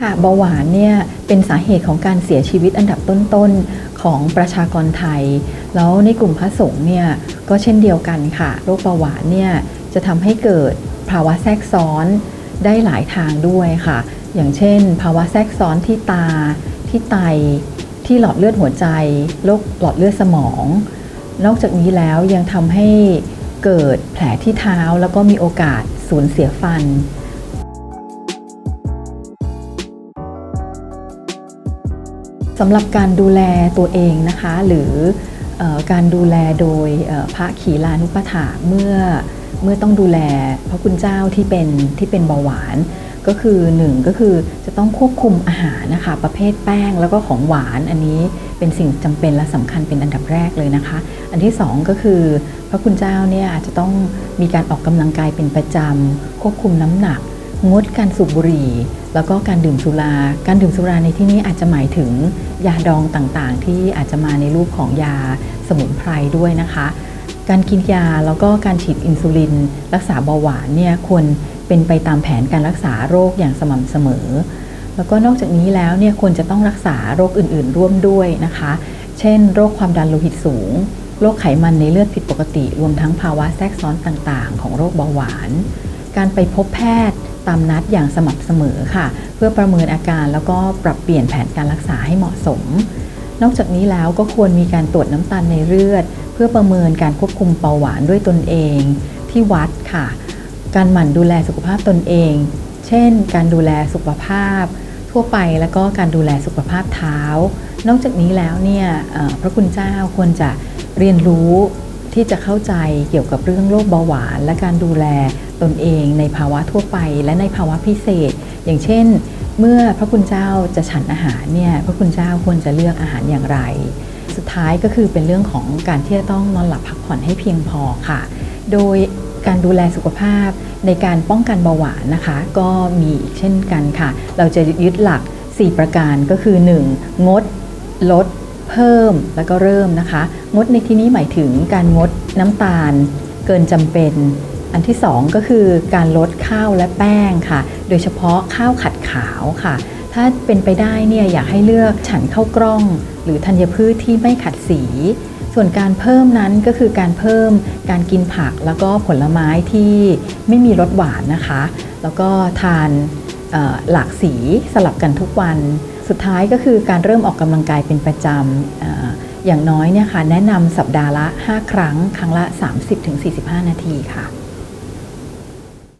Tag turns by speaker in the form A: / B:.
A: ค่ะเบาหวานเนี่ยเป็นสาเหตุของการเสียชีวิตอันดับต้นๆของประชากรไทย แล้วในกลุ่มพระสงฆ์เนี่ยก็เช่นเดียวกันค่ะโรคเบาหวานเนี่ยจะทำให้เกิดภาวะแทรกซ้อนได้หลายทางด้วยค่ะ อย่างเช่น ภาวะแทรกซ้อนที่ตา ที่ไต ที่หลอดเลือดหัวใจโรคหลอดเลือดสมอง นอกจากนี้แล้วยังทำให้เกิดแผลที่เท้าแล้วก็มีโอกาสสูญเสียฟัน สำหรับการดูแลตัวเองนะคะ หรืออการดูแลโดยพระขีลานุปถาเมื่อเมื่อต้องดูแลพระคุณเจ้าที่เป็นที่เป็นเบาหวาน ก็คือหนึ่งก็คือจะต้องควบคุมอาหารนะคะ ประเภทแป้งแล้วก็ของหวานอันนี้เป็นสิ่งจำเป็นและสำคัญเป็นอันดับแรกเลยนะคะ อันที่สองก็คือ พระคุณเจ้าเนี่ยอาจจะต้องมีการออกกำลังกายเป็นประจำควบคุมน้ำหนัก งดการสูบบุหรี่ แล้วก็การดื่มสุรา การดื่มสุราในที่นี้อาจจะหมายถึงยาดองต่างๆ ที่อาจจะมาในรูปของยาสมุนไพรด้วยนะคะ การกินยาแล้วก็การฉีดอินซูลิน รักษาเบาหวานเนี่ยควรเป็นไปตามแผนการรักษาโรคอย่างสม่ำเสมอ แล้วก็นอกจากนี้แล้วเนี่ยควรจะต้องรักษาโรคอื่นๆ ร่วมด้วยนะคะ เช่น โรคความดันโลหิตสูง โรคไขมันในเลือดผิดปกติ รวมทั้งภาวะแทรกซ้อนต่างๆ ของโรคเบาหวาน การไปพบแพทย์ ตามนัดอย่างสม่ำเสมอค่ะ เพื่อประเมินอาการแล้วก็ปรับเปลี่ยนแผนการรักษาให้เหมาะสม นอกจากนี้แล้วก็ควรมีการตรวจน้ำตาลในเลือด เพื่อประเมินการควบคุมเบาหวานด้วยตนเอง ที่วัดค่ะ การหมั่นดูแลสุขภาพตนเอง เช่น การดูแลสุขภาพ ทั่วไปแล้วก็การดูแลสุขภาพเท้า นอกจากนี้แล้วเนี่ยพระคุณเจ้าควรจะเรียนรู้ ที่จะเข้าใจเกี่ยวกับเรื่องโรคเบาหวาน และการดูแลตนเองในภาวะทั่วไป และในภาวะพิเศษ อย่างเช่น เมื่อพระคุณเจ้าจะฉันอาหารเนี่ยพระคุณเจ้าควรจะเลือกอาหารอย่างไร สุดท้ายก็คือเป็นเรื่องของการที่จะต้องนอนหลับพักผ่อนให้เพียงพอค่ะ โดยการดูแลสุขภาพในการป้องกันเบาหวานนะคะ ก็มีอีกเช่นกันค่ะ เราจะยึดหลัก 4 ประการก็คือ 1. งด ลด เพิ่มแล้วก็เริ่มนะคะ งดในที่นี้หมายถึงการงดน้ำตาล เกินจำเป็น อันที่ 2 ก็คือการลดข้าวและแป้งค่ะ โดยเฉพาะข้าวขัดขาวค่ะ ถ้าเป็นไปได้เนี่ยอยากให้เลือกฉันข้าวกล้อง หรือธัญพืชที่ไม่ขัดสีส่วนการเพิ่มนั้นก็คือการเพิ่มการกินผักแล้วก็ผลไม้ที่ไม่มีรสหวานนะคะ แล้วก็ทานหลากสีสลับกันทุกวัน สุดท้ายก็คือการเริ่มออกกำลังกายเป็นประจำเอ่ออย่างน้อยเนี่ยค่ะแนะนำสัปดาห์ละ 5 ครั้ง ครั้งละ 30-45 นาทีค่ะ